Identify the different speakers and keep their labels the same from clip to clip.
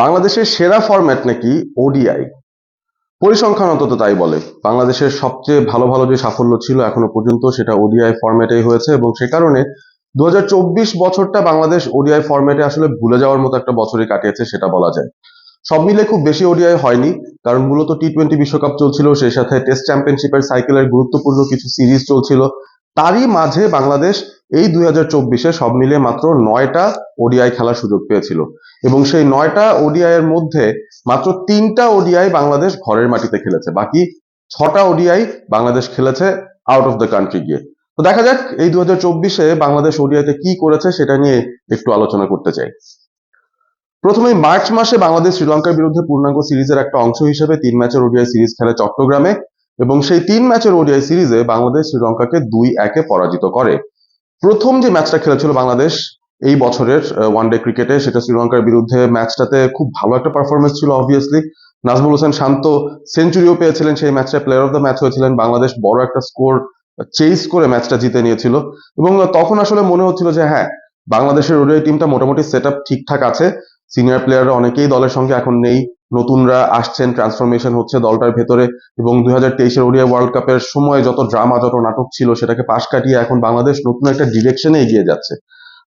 Speaker 1: বাংলাদেশের সেরা ফরম্যাট নাকি ওডিআই পরিসংখ্যান অন্তত তাই বলে। বাংলাদেশের সবচেয়ে ভালো ভালো যে সাফল্য ছিল এখনও পর্যন্ত সেটা ওডিআই ফরম্যাটেই হয়েছে এবং সে কারণে দু হাজার চব্বিশ বছরটা বাংলাদেশ ওডিআই ফরম্যাটে আসলে ভুলে যাওয়ার মতো একটা বছরই কাটিয়েছে সেটা বলা যায়। সব মিলে খুব বেশি ওডিআই হয়নি, কারণ মূলত টি টোয়েন্টি বিশ্বকাপ চলছিল, সেই সাথে টেস্ট চ্যাম্পিয়নশিপের সাইকেলের গুরুত্বপূর্ণ কিছু সিরিজ চলছিল। তারই মাঝে বাংলাদেশ এই দুই হাজার চব্বিশে সব মিলিয়ে মাত্র নয়টা ওডিআই খেলার সুযোগ পেয়েছিল। এবং সেই নয়টা ওডিআই এর মধ্যে মাত্র তিনটা ওডিআই বাংলাদেশ ঘরের মাটিতে খেলেছে। বাকি ছটা ওডিআই বাংলাদেশ খেলেছে আউট অফ দ্য কান্ট্রি গিয়ে। তো দেখা যাক এই দু হাজার চব্বিশে বাংলাদেশ ওডিআইতে কি করেছে সেটা নিয়ে একটু আলোচনা করতে চাই। প্রথমে মার্চ মাসে বাংলাদেশ শ্রীলঙ্কার বিরুদ্ধে পূর্ণাঙ্গ সিরিজের একটা অংশ হিসেবে তিন ম্যাচের ওডিআই সিরিজ খেলে চট্টগ্রামে। এবং সেই তিন ম্যাচের ওডিআই সিরিজে বাংলাদেশ শ্রীলঙ্কাকে দুই একে পরাজিত করে। প্রথম যে ম্যাচটা খেলেছিল বাংলাদেশ এই বছরের ওয়ানডে ক্রিকেটে সেটা শ্রীলঙ্কার বিরুদ্ধে ম্যাচটাতে খুব ভালো একটা পারফরমেন্স ছিল অবভিয়াসলি নাজমুল হোসেন শান্ত সেঞ্চুরিও পেয়েছিলেন সেই ম্যাচটা প্লেয়ার অফ দ্য ম্যাচ হয়েছিলেন। বাংলাদেশ বড় একটা স্কোর চেস করে ম্যাচটা জিতে নিয়েছিল। এবং তখন আসলে মনে হচ্ছিল যে হ্যাঁ বাংলাদেশের ওডিআই টিমটা মোটামুটি সেট ঠিকঠাক আছে। সিনিয়র প্লেয়াররা অনেকেই দলের সঙ্গে এখন নেই। নতুনরা আসছেন ট্রান্সফরমেশন হচ্ছে দলটার ভেতরে এবং দুই হাজার তেইশের ওড়িয়া ওয়ার্ল্ড কাপের সময় যত ড্রামা যত নাটক ছিল সেটাকে পাশ কাটিয়ে এখন বাংলাদেশ নতুন একটা ডিরেকশনে এগিয়ে যাচ্ছে।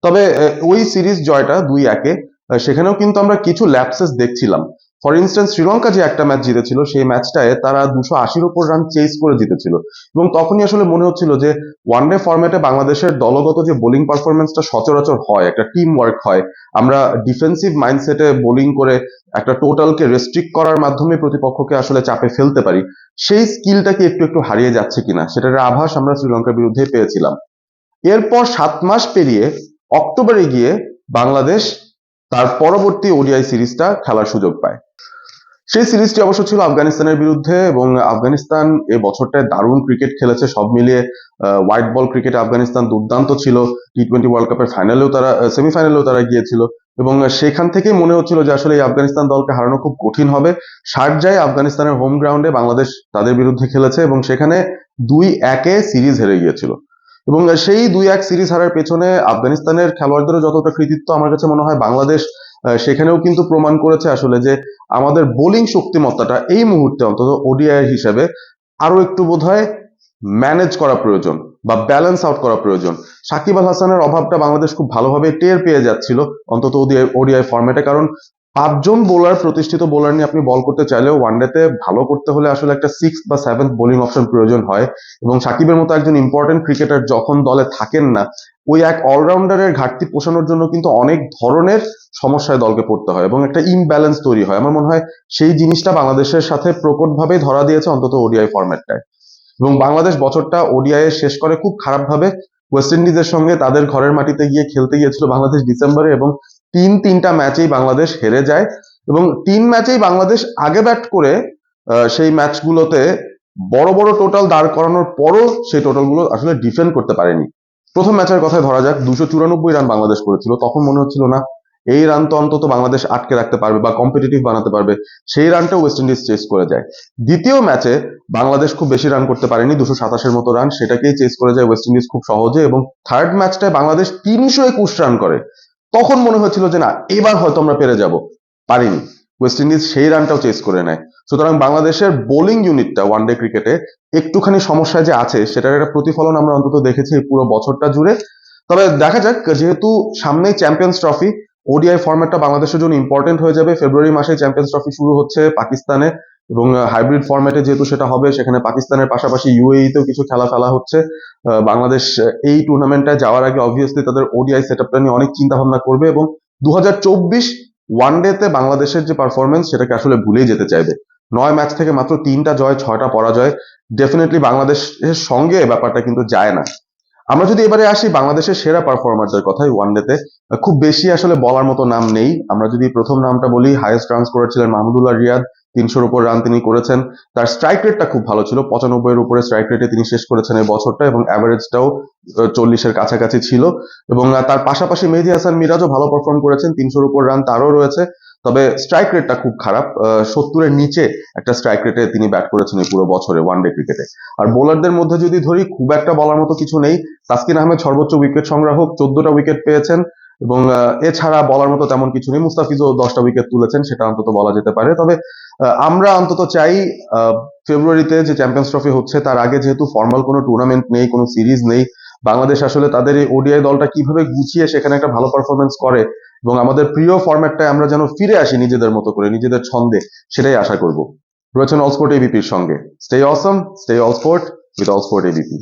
Speaker 1: তবে ওই সিরিজ জয়টা দুই একে সেখানেও কিন্তু আমরা কিছু ল্যাপসেস দেখছিলাম। ফর ইনস্ট্যান্স শ্রীলঙ্কা যে একটা ম্যাচ জিতেছিল, সেই ম্যাচটায় তারা দুশো আশির উপর রান চেস করে জিতেছিল। এবং তখনই আসলে মনে হচ্ছিল যে ওয়ান ডে ফরম্যাটে বাংলাদেশের দলগত যে বোলিং পারফরমেন্সটা সচরাচর হয়, একটা টিম ওয়ার্ক হয়, আমরা ডিফেন্সিভ মাইন্ডসেটে বোলিং করে একটা টোটালকে রেস্ট্রিক্ট করার মাধ্যমে প্রতিপক্ষকে আসলে চাপে ফেলতে পারি, সেই স্কিলটাকে একটু একটু হারিয়ে যাচ্ছে কিনা, সেটার আভাস আমরা শ্রীলঙ্কার বিরুদ্ধে পেয়েছিলাম। এরপর সাত মাস পেরিয়ে, অক্টোবরে গিয়ে বাংলাদেশ তার পরবর্তী ওডিআই সিরিজটা খেলার সুযোগ পায়। সেই সিরিজটি অবশ্য ছিল আফগানিস্তানের বিরুদ্ধে এবং আফগানিস্তান এ বছরটায় দারুণ ক্রিকেট খেলেছে। সব মিলিয়ে হোয়াইট বল ক্রিকেটে আফগানিস্তান দুর্দান্ত ছিল। টি টোয়েন্টি ওয়ার্ল্ড কাপের ফাইনালেও তারা সেমিফাইনালেও তারা গিয়েছিল। এবং সেখান থেকেই মনে হচ্ছিল যে আসলে এই আফগানিস্তান দলকে হারানো খুব কঠিন হবে। শারজায় আফগানিস্তানের হোম গ্রাউন্ডে বাংলাদেশ তাদের বিরুদ্ধে খেলেছে এবং সেখানে দুই একে সিরিজ হেরে গিয়েছিল। এবং সেই দুই এক সিরিজ হারার পেছনে আফগানিস্তানের খেলোয়াড়দেরও যতটা কৃতিত্ব আমার কাছে মনে হয় বাংলাদেশ সেখানেও কিন্তু প্রমাণ করেছে আসলে যে আমাদের বোলিং শক্তিমত্তাটা এই মুহূর্তে অন্তত ওডিআই হিসেবে আরও একটু বোধহয় ম্যানেজ করা প্রয়োজন বা ব্যালেন্স আউট করা প্রয়োজন। সাকিব আল হাসানের অভাবটা বাংলাদেশ খুব ভালোভাবে টের পেয়ে যাচ্ছিল অন্তত ওডিআই ফরম্যাটে কারণ পাঁচজন বোলার প্রতিষ্ঠিত বোলার নিয়ে আপনি বল করতে চাইলেও ওয়ানডেতে ভালো করতে হলে আসলে একটা সিক্স বা সেভেন্থ বোলিং অপশন প্রয়োজন হয়। এবং সাকিবের মতো একজন ইম্পর্টেন্ট ক্রিকেটার যখন দলে থাকেন না, ওই এক অলরাউন্ডারের ঘাটতি পোষানোর জন্য কিন্তু অনেক ধরনের সমস্যায় দলকে পড়তে হয় এবং একটা ইমব্যালেন্স তৈরি হয়। আমার মনে হয় সেই জিনিসটা বাংলাদেশের সাথে প্রকটভাবে ধরা দিয়েছে অন্তত ওডিআই ফরম্যাটটায় এবং বাংলাদেশ বছরটা ওডিআই শেষ করে খুব খারাপভাবে ওয়েস্ট ইন্ডিজের সঙ্গে তাদের ঘরের মাটিতে গিয়ে খেলতে গিয়েছিল বাংলাদেশ ডিসেম্বরে এবং তিন, তিনটা ম্যাচেই বাংলাদেশ হেরে যায় এবং তিন ম্যাচেই বাংলাদেশ আগে ব্যাট করে সেই ম্যাচগুলোতে বড় বড় টোটাল দাঁড় করানোর পরও সেই টোটালগুলো আসলে ডিফেন্ড করতে পারেনি। প্রথম ম্যাচের কথায় ধরা যাক, দুশো চুরানব্বই রান বাংলাদেশ করেছিল, তখন মনে হচ্ছিল না এই রান তো অন্তত বাংলাদেশ আটকে রাখতে পারবে বা কম্পিটিটিভ বানাতে পারবে, সেই রানটা ওয়েস্ট ইন্ডিজ চেস করে যায়। দ্বিতীয় ম্যাচে বাংলাদেশ খুব বেশি রান করতে পারেনি, দুশো সাতাশের মতো রান সেটাকেই চেস করে যায় ওয়েস্ট ইন্ডিজ খুব সহজে এবং থার্ড ম্যাচটায় বাংলাদেশ তিনশো একুশ রান করে। তখন মনে হয়েছিল যে না, এবার হয়তো আমরা পেরে যাব। পারিনি। ওয়েস্ট ইন্ডিজ সেই রানটাও চেস করে নেয়। সুতরাং বাংলাদেশের বোলিং ইউনিটটা ওয়ানডে ক্রিকেটে একটুখানি সমস্যা যে আছে, সেটার একটা প্রতিফলন আমরা অন্তত দেখেছি পুরো বছরটা জুড়ে। তবে দেখা যাক, যেহেতু সামনেই চ্যাম্পিয়ন্স ট্রফি ওডিআই ফরম্যাটটা বাংলাদেশের জন্য ইম্পর্টেন্ট হয়ে যাবে। ফেব্রুয়ারি মাসে চ্যাম্পিয়ন্স ট্রফি শুরু হচ্ছে পাকিস্তানে। এবং হাইব্রিড ফরম্যাটে যেহেতু সেটা হবে, সেখানে পাকিস্তানের পাশাপাশি ইউএই তেও কিছু খেলা ফেলা হচ্ছে। বাংলাদেশ এই টুর্নামেন্টে যাওয়ার আগে অবভিয়াসলি তাদের ওডিআই সেট আপটা নিয়ে অনেক চিন্তা ভাবনা করবে এবং দু হাজার চব্বিশ ওয়ানডেতে বাংলাদেশের যে পারফরমেন্স সেটাকে আসলে ভুলেই যেতে চাইবে। নয় ম্যাচ থেকে মাত্র তিনটা জয়, ছয়টা পরাজয়। ডেফিনেটলি বাংলাদেশের সঙ্গে ব্যাপারটা কিন্তু যায় না। আমরা যদি এবারে আসি বাংলাদেশের সেরা পারফরমারদের কথাই ওয়ানডেতে খুব বেশি আসলে বলার মতো নাম নেই। আমরা যদি প্রথম নামটা বলি হাইয়েস্ট রানস করেছিলেন মাহমুদুল্লাহ রিয়াদ। তিনশোর উপর রান তিনি করেছেন। তার স্ট্রাইক রেটটা খুব ভালো ছিল পঁচানব্বই এর উপরে স্ট্রাইক রেটে তিনি শেষ করেছেন এই বছরটা এবং অ্যাভারেজটাও চল্লিশের কাছাকাছি ছিল। এবং তার পাশাপাশি মেহেদি হাসান মিরাজও ভালো পারফর্ম করেছেন, তিনশোর উপর রান তারও রয়েছে। তবে স্ট্রাইক রেটটা খুব খারাপ সত্তরের নিচে একটা স্ট্রাইক রেটে তিনি ব্যাট করেছেন এই পুরো বছরে ওয়ানডে ক্রিকেটে আর বোলারদের মধ্যে যদি ধরি, খুব একটা বলার মতো কিছু নেই। তাসকিন আহমেদ সর্বোচ্চ উইকেট সংগ্রাহক, চোদ্দটা উইকেট পেয়েছেন। এবং এছাড়া বলার মতো তেমন কিছু নেই। মুস্তাফিজও দশটা উইকেট তুলেছেন, সেটা অন্তত বলা যেতে পারে। তবে আমরা অন্তত চাই ফেব্রুয়ারিতে যে চ্যাম্পিয়ন্স ট্রফি হচ্ছে, তার আগে যেহেতু ফর্মাল কোনো টুর্নামেন্ট নেই, কোনো সিরিজ নেই, বাংলাদেশ আসলে তাদের এই ওডিআই দলটা কীভাবে গুছিয়ে সেখানে একটা ভালো পারফরমেন্স করে, এবং আমাদের প্রিয় ফরম্যাটটায় আমরা যেন ফিরে আসি নিজেদের মতো করে, নিজেদের ছন্দে, সেটাই আশা করব। রয়েছেন অল স্পোর্ট এবিপির সঙ্গে। Stay awesome stay all sport with all sport ABP